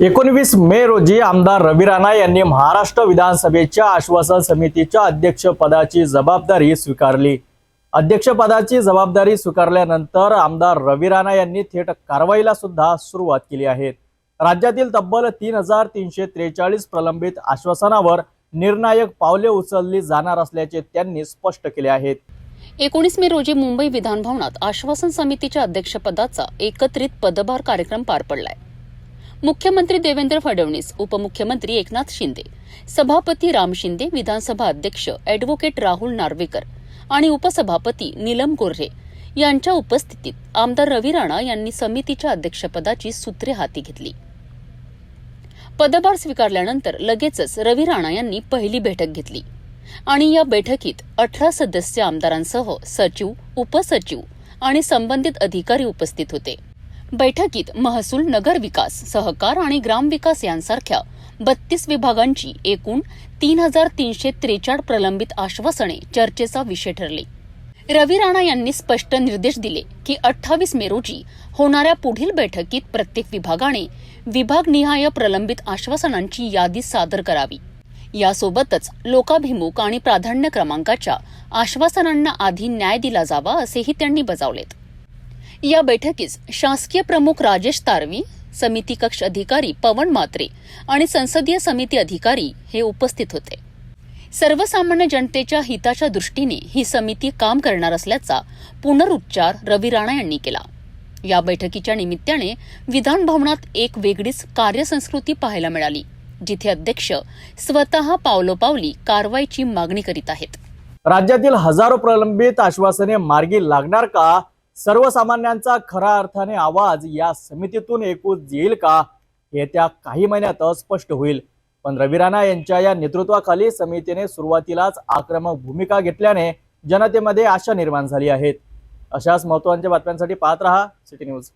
एकोणवीस मे रोजी आमदार रवी राणा यांनी महाराष्ट्र विधानसभेच्या आश्वासन समितीच्या अध्यक्षपदाची जबाबदारी स्वीकारली. अध्यक्षपदाची जबाबदारी स्वीकारल्यानंतर आमदार रवी राणा यांनी थेट कारवाईला सुद्धा सुरुवात केली आहे. राज्यातील तब्बल तीन हजार तीनशे त्रेचाळीस प्रलंबित आश्वासनावर निर्णायक पावले उचलली जाणार असल्याचे त्यांनी स्पष्ट केले आहेत. एकोणीस मे रोजी मुंबई विधानभवनात आश्वासन समितीच्या अध्यक्षपदाचा एकत्रित पदभार कार्यक्रम पार पडलाय. मुख्यमंत्री देवेंद्र फडणवीस उपमुख्यमंत्री एकनाथ शिंदे सभापती राम शिंदे विधानसभा अध्यक्ष अॅडव्होकेट राहुल नार्वेकर आणि उपसभापती नीलम गोर्हे यांच्या उपस्थितीत आमदार रवी राणा यांनी समितीच्या अध्यक्षपदाची सूत्रे हाती घेतली. पदभार स्वीकारल्यानंतर लगेचच रवी राणा यांनी पहिली बैठक घेतली आणि या बैठकीत अठरा सदस्य आमदारांसह सचिव उपसचिव आणि संबंधित अधिकारी उपस्थित होते. बैठकीत महसूल नगरविकास सहकार आणि ग्रामविकास यांसारख्या बत्तीस विभागांची एकूण तीन हजार तीनशे त्रेचाळ प्रलंबित आश्वासने चर्चेचा विषय ठरले. रवी राणा यांनी स्पष्ट निर्देश दिले की अठ्ठावीस मे रोजी होणाऱ्या पुढील बैठकीत प्रत्येक विभागाने विभागनिहाय प्रलंबित आश्वासनांची यादी सादर करावी. यासोबतच लोकाभिमुख आणि प्राधान्य क्रमांकाच्या आश्वासनांना आधी न्याय दिला जावा असेही त्यांनी बजावलेत. या बैठकीस शासकीय प्रमुख राजेश तारवी समिती कक्ष अधिकारी पवन मात्रे आणि संसदीय समिती अधिकारी हे उपस्थित होते. सर्वसामान्य जनतेच्या हिताच्या दृष्टीने ही समिती काम करणार असल्याचा पुनरुच्चार रवी राणा यांनी केला. या बैठकीच्या निमित्ताने विधान भवनात एक वेगळीच कार्यसंस्कृती पाहायला मिळाली जिथे अध्यक्ष स्वतः पावलोपावली कारवाईची मागणी करीत आहेत. राज्यातील हजारो प्रलंबित आश्वासने मार्गी लागणार का? सर्वसामान्यांचा खरा अर्थाने आवाज या समितीतून ऐकून येईल का येत्या काही महिन्यातच स्पष्ट होईल. पण रवी राणा यांच्या या नेतृत्वाखाली समितीने सुरुवातीलाच आक्रमक भूमिका घेतल्याने जनतेमध्ये आशा निर्माण झाली आहेत अशाच महत्त्वाच्या बातम्यांसाठी पाहत रहा सिटी न्यूज.